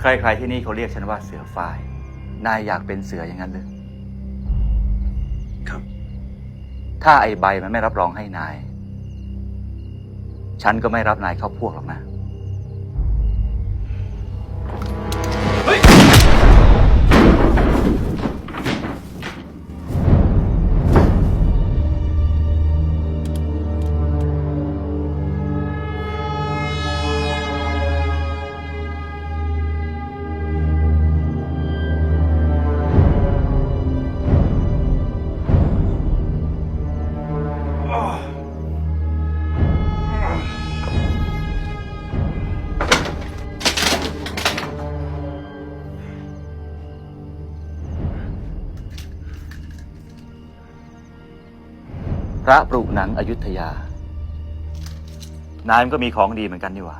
ใครๆที่นี่เขาเรียกฉันว่าเสือฝ้าย นายอยากเป็นเสืออย่างนั้นหรือครับ ถ้าไอ้ใบมันไม่รับรองให้นาย ฉันก็ไม่รับนายเข้าพวกหรอกนะ ระปรุหนังอยุธยานายมันก็มีของดีเหมือนกันนี่หว่า